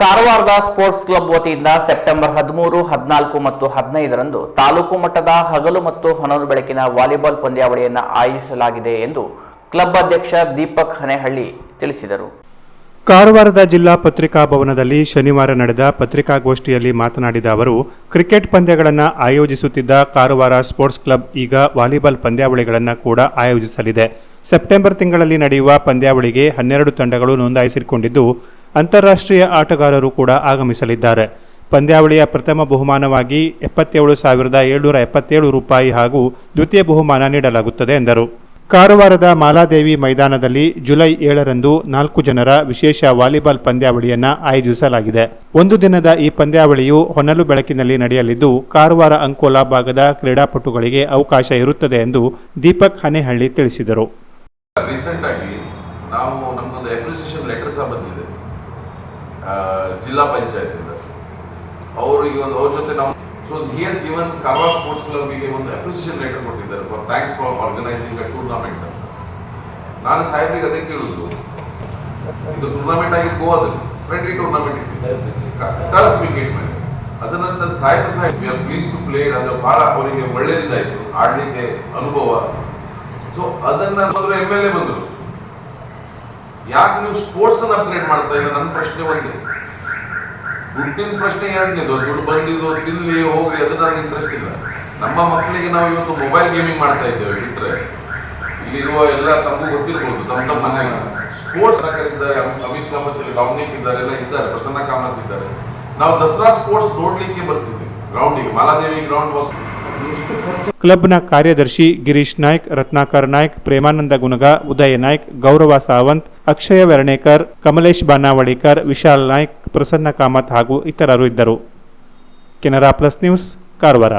ಕಾರವಾರದ sports club ವತಿಯಿಂದ September ಹದಿಮೂರು, ಹದಿನಾಲ್ಕು ಮತ್ತು ಹದಿನೈದರಂದು ತಾಲೂಕು ಮಟ್ಟದ ಹಗಲು ಮತ್ತು ಹೊನಲು ಬೆಳಕಿನ ವಾಲಿಬಾಲ್ ಪಂದ್ಯಾವಳಿಯನ್ನು ಆಯೋಜಿಸಲಾಗಿದೆ ಎಂದು ಕ್ಲಬ್ ಅಧ್ಯಕ್ಷ ದೀಪಕ್ ಹನೇಹಳ್ಳಿ ತಿಳಿಸಿದರು. ಕಾರವಾರದ ಜಿಲ್ಲಾ ಪತ್ರಿಕಾ ಭವನದಲ್ಲಿ ಶನಿವಾರ ನಡೆದ ಪತ್ರಿಕಾಗೋಷ್ಠಿಯಲ್ಲಿ ಮಾತನಾಡಿದ ಅವರು, ಕ್ರಿಕೆಟ್ ಪಂದ್ಯಗಳನ್ನು ಆಯೋಜಿಸುತ್ತಿದ್ದ ಕಾರವಾರ ಸ್ಪೋರ್ಟ್ಸ್ ಕ್ಲಬ್ ಈಗ ವಾಲಿಬಾಲ್ ಪಂದ್ಯಾವಳಿಗಳನ್ನು ಕೂಡ ಆಯೋಜಿಸಲಿದೆ. ಸೆಪ್ಟೆಂಬರ್ ತಿಂಗಳಲ್ಲಿ ನಡೆಯುವ ಪಂದ್ಯಾವಳಿಗೆ ಹನ್ನೆರಡು ತಂಡಗಳು ನೋಂದಾಯಿಸಿಕೊಂಡಿದ್ದು ಅಂತಾರಾಷ್ಟ್ರೀಯ ಆಟಗಾರರು ಕೂಡ ಆಗಮಿಸಲಿದ್ದಾರೆ. ಪಂದ್ಯಾವಳಿಯ ಪ್ರಥಮ ಬಹುಮಾನವಾಗಿ ಎಪ್ಪತ್ತೇಳು ಸಾವಿರದ ಏಳ್ನೂರ ಎಪ್ಪತ್ತೇಳು ರೂಪಾಯಿ ಹಾಗೂ ದ್ವಿತೀಯ ಬಹುಮಾನ ನೀಡಲಾಗುತ್ತದೆ ಎಂದರು. ಕಾರವಾರದ ಮಾಲಾದೇವಿ ಮೈದಾನದಲ್ಲಿ ಜುಲೈ ಏಳರಂದು ನಾಲ್ಕು ಜನರ ವಿಶೇಷ ವಾಲಿಬಾಲ್ ಪಂದ್ಯಾವಳಿಯನ್ನು ಆಯೋಜಿಸಲಾಗಿದೆ. ಒಂದು ದಿನದ ಈ ಪಂದ್ಯಾವಳಿಯು ಹೊನಲು ಬೆಳಕಿನಲ್ಲಿ ನಡೆಯಲಿದ್ದು, ಕಾರವಾರ ಅಂಕೋಲಾ ಭಾಗದ ಕ್ರೀಡಾಪಟುಗಳಿಗೆ ಅವಕಾಶ ಇರುತ್ತದೆ ಎಂದು ದೀಪಕ್ ಹನೆಹಳ್ಳಿ ತಿಳಿಸಿದರು. ಜಿಲ್ಲಾ ಪಂಚಾಯತಿಂದ ಅವರಿಗೆ ಒಂದು ಅವ್ರ ಜೊತೆ ನಾವು so here's given Karwar sports ಕ್ಲಬ್ಗೆ ಒಂದು ಅಪ್ರಿಸಿಯೇಷನ್ ಲೆಟರ್ ಕೊಟ್ಟಿದ್ದಾರೆ for thanks for organizing a tournament ಅಂತ ನಾನು ಸಾಹೇಬ್ರಿಗೆ ಅದೇ ಕೇಳುದು. ಇದು ಟೂರ್ನಮೆಂಟ್ ಆಗಿ ಗೋವಾದಲ್ಲಿ ಫ್ರೆಂಡ್ಲಿ ಟೂರ್ನಮೆಂಟ್ ಟರ್ಫ್ ವಿಕೆಟ್ ಮೇಲೆ. ಅದರ ನಂತರ ಸಾಹೇಬ್ Saheb we are please to play ಅಂದ್ರೆ ಬಹಳ ಅವರಿಗೆ ಒಳ್ಳೇದಿದ್ದಾಯ್ತು. ಆಡ್ಲಿಕ್ಕೆ ಅನುಭವ. ಸೊ ಅದನ್ನ ಎಂ ಎಲ್ ಎ ಬಂದರು. ಯಾಕೆ ನೀವು ಸ್ಪೋರ್ಟ್ಸ್ ಅನ್ನು ಅಪ್ಗ್ರೇಡ್ ಮಾಡ್ತಾ ಇಲ್ಲ? ನನ್ನ ಪ್ರಶ್ನೆ ಒಂದೇ. ದುಡ್ಡಿನ ಪ್ರಶ್ನೆ ಎರಡನೇದು ದುಡ್ಡು ಬಂದಿದ್ದು ತಿನ್ಲಿ ಹೋಗಿ ಅದು ನನಗೆ ಇಂಟ್ರೆಸ್ಟ್ ಇಲ್ಲ. ನಮ್ಮ ಮಕ್ಕಳಿಗೆ ನಾವು ಇವತ್ತು ಮೊಬೈಲ್ ಗೇಮಿಂಗ್ ಮಾಡ್ತಾ ಇದ್ದೇವೆ, ಬಿಟ್ರೆ ಇಲ್ಲಿರುವ ಎಲ್ಲ ತಮ್ಮ ಗೊತ್ತಿರ್ಬೋದು. ತಮ್ಮ ತಮ್ಮ ಸ್ಪೋರ್ಟ್ಸ್ ಇದ್ದಾರೆ ಅಮ್- ಅಮಿತ್ ಕಾಮತ್ ಡಾಮಿನಿಕ್ ಇದ್ದಾರೆ, ಎಲ್ಲ ಇದ್ದಾರೆ, ಪ್ರಸನ್ನ ಕಾಮತ್ ಇದ್ದಾರೆ. ನಾವು ದಸರಾ ಸ್ಪೋರ್ಟ್ಸ್ ನೋಡ್ಲಿಕ್ಕೆ ಬರ್ತಿದ್ವಿ ಗ್ರೌಂಡಿಗೆ ಮಾಲಾದೇವಿ ಗ್ರೌಂಡ್ ವಾಸ್ ಕ್ಲಬ್ನ ಕಾರ್ಯದರ್ಶಿ ಗಿರೀಶ್ ನಾಯ್ಕ್, ರತ್ನಾಕರ್ ನಾಯ್ಕ್, ಪ್ರೇಮಾನಂದ ಗುನಗ, ಉದಯ ನಾಯ್ಕ್, ಗೌರವ ಸಾವಂತ್ ಅಕ್ಷಯ ವೆರಣೇಕರ್, ಕಮಲೇಶ್ ಬಾನಾವಳಿಕರ್, ವಿಶಾಲ್ ನಾಯ್ಕ್, ಪ್ರಸನ್ನ ಕಾಮತ್ ಹಾಗೂ ಇತರರು ಇದ್ದರು. Canara plus news, Karwar.